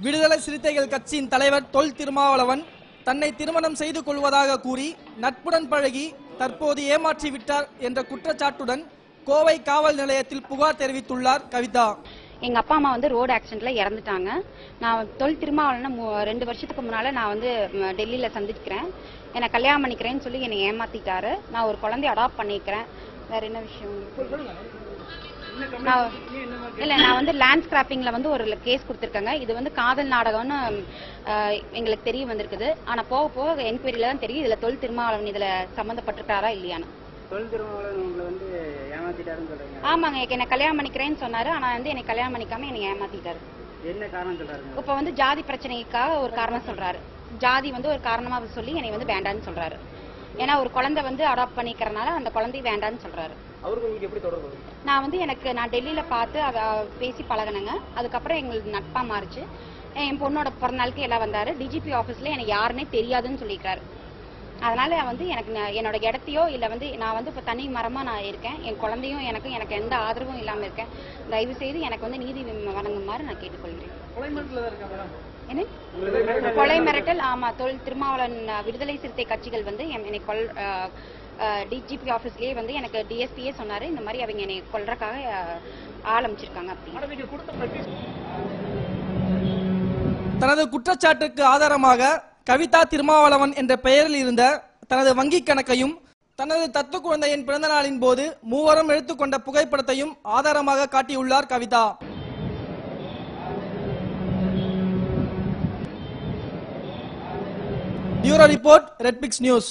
விடுதலை சிறுத்தைகள் கட்சியின் தலைவர் தொல் திருமாவளவன் தன்னை திருமணம் செய்து கொள்வதாக கூறி நட்புடன் பழகி தற்போது ஏமாற்றி விட்டார் என்ற குற்றச்சாட்டுடன் கோவை காவல் நிலையத்தில் புகார் தெரிவித்துள்ளார் கவிதா. எங்க அப்பா அம்மா வந்து ரோடு ஆக்சிடென்ட்ல இறந்துட்டாங்க. நான் தொல் திருமாவளவன மு- ரெண்டு வருஷத்துக்கு முன்னால நான் வந்து டெல்லியில சந்திக்கிறேன். என்னை கல்யாணம் பண்ணிக்கிறேன்னு சொல்லி என்னை ஏமாத்திட்டாரு. நான் ஒரு குழந்தைய அடாப்ட் பண்ணிக்கிறேன். வேற என்ன விஷயம்? நான் இல்ல நான் வந்து லேண்ட் ஸ்கிராப்பிங்ல வந்து ஒரு கேஸ் கொடுத்துருக்கேங்க. இது வந்து காதல் நாடகம்னு எங்களுக்கு தெரிய வந்திருக்குது. ஆனா போக போக என்கொயரியில தான் தெரியும் இதுல தொல் திருமாவளவன் இதுல சம்மந்தப்பட்டிருக்காரா இல்லையான்னு. தொழில் திருமாவளவன் உங்களை வந்து ஏமாத்திட்டாருன்னு சொல்றீங்க. ஆமாங்க என்னை கல்யாணம் பண்ணிக்கிறேன்னு சொன்னாரு. ஆனா வந்து என்னை கல்யாணம் பண்ணிக்காம என்னை ஏமாத்திட்டாரு. என்ன காரணம் சொல்றாருங்க? இப்ப வந்து ஜாதி பிரச்சனைக்காக ஒரு காரணம் சொல்றாரு. ஜாதி வந்து ஒரு காரணமா சொல்லி என்னை வந்து வேண்டான்னு சொல்றாரு. ஏன்னா ஒரு குழந்தை வந்து அடாப்ட் பண்ணிக்கிறனால அந்த குழந்தை வேண்டான்னு சொல்றாரு. அவருக்கு உங்களுக்கு எப்படி தொடர்பு நான் வந்து எனக்கு நான் டெல்லியில பார்த்து அத பேசி பழகினேங்க. அதுக்கப்புறம் எங்களுக்கு நட்பா மாறுச்சு. என் பொண்ணோட பிறந்தநாளுக்கு எல்லாம் வந்தாரு. டிஜிபி ஆபீஸ்ல எனக்கு யாருன்னே தெரியாதுன்னு சொல்லியிருக்காரு. அதனால வந்து எனக்கு என்னோட இடத்தையோ இல்ல வந்து நான் வந்து இப்ப தனி மரமா நான் இருக்கேன். என் குழந்தையும் எனக்கும் எனக்கு எந்த ஆதரவும் இல்லாம இருக்கேன். தயவு செய்து எனக்கு வந்து நீதி வழங்குமாறு நான் கேட்டுக்கொள்கிறேன். என்ன? கொலை மிரட்டல் ஆமா. தொழில் திருமாவளவன் விடுதலை சிறுத்தை கட்சிகள் வந்து என்னை கொல் டிஜிபி ஆபீஸ்லயே வந்து எனக்கு டிஎஸ்பியே சொன்னாரு. இந்த மாதிரி அவங்க என்னை ஆள் அமைச்சிருக்காங்க அப்படின்னு. தனது குற்றச்சாட்டுக்கு ஆதாரமாக கவிதா திருமாவளவன் என்ற பெயரில் இருந்த தனது வங்கிக் கணக்கையும் தனது தத்து குழந்தையின் பிறந்த நாளின் போது மூவரும் எடுத்துக்கொண்ட புகைப்படத்தையும் ஆதாரமாக காட்டியுள்ளார் Kavitha. Bureau report Redpix news.